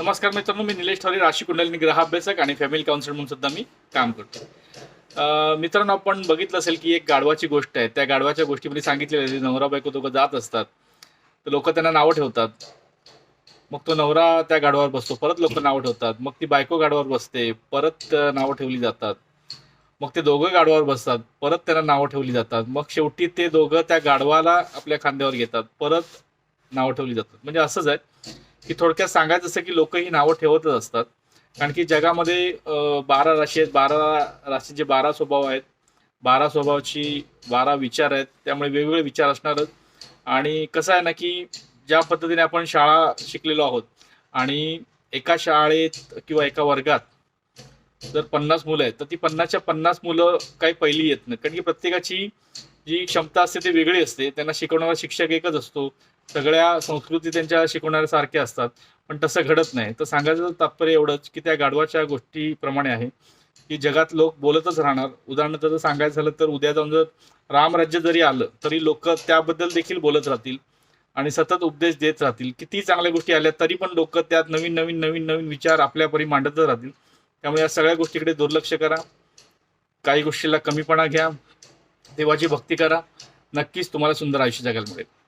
नमस्कार मित्रांनो मी निलेश ठोरे राशी कुंडलिनी ग्रह अभ्यासक आणि फॅमिली काउन्सिल म्हणून सुद्धा मी काम करतो. मित्रांनो आपण बघितलं असेल की एक गाढवाची गोष्ट आहे. त्या गाढवाच्या गोष्टीमध्ये सांगितलेलं आहे नवरा बायको दोघं जात असतात तर लोक त्यांना नावं ठेवतात. मग तो नवरा त्या गाढवावर बसतो परत लोक नावं ठेवतात. मग ती बायको गाढवावर बसते परत नावं ठेवली जातात. मग ते दोघं गाढवावर बसतात परत त्यांना नावं ठेवली जातात. मग शेवटी ते दोघं त्या गाढवाला आपल्या खांद्यावर घेतात परत नावं ठेवली जातात. म्हणजे असंच आहे. की थोडक्यात सांगायचं असं की लोक ही नावं ठेवतच असतात. कारण की जगामध्ये बारा राशी आहेत. बारा राशीचे बारा स्वभाव आहेत. बारा स्वभावाची बारा विचार आहेत. त्यामुळे वेगवेगळे विचार असणारच आणि कसं आहे ना की ज्या पद्धतीने आपण शाळा शिकलेलो आहोत आणि एका शाळेत किंवा एका वर्गात जर पन्नास मुलं आहेत तर ती पन्नासच्या पन्नास मुलं काही पहिली येत नाही कारण की प्रत्येकाची जी क्षमता असते ती वेगळी असते. त्यांना शिकवणारा शिक्षक एकच असतो. सगळ्या संस्कृती त्यांच्या शिकवणाऱ्या सारख्या असतात. पण तसं घडत नाही. तर सांगायचं तात्पर्य एवढंच की त्या गाढवाच्या गोष्टीप्रमाणे आहे की जगात लोक बोलतच राहणार. उदाहरणार्थ जर सांगायचं झालं तर उद्या जाऊन जर रामराज्य जरी आलं तरी लोक त्याबद्दल देखील बोलत राहतील आणि सतत उपदेश देत राहतील. किती चांगल्या गोष्टी आल्या तरी पण लोक त्यात नवीन नवीन नवीन नवीन विचार आपल्यापरी मांडतच राहतील. त्यामुळे या सगळ्या गोष्टीकडे दुर्लक्ष करा. काही गोष्टीला कमीपणा घ्या. देवाची भक्ती करा. नक्कीच तुम्हाला सुंदर आयुष्य जगायला मिळेल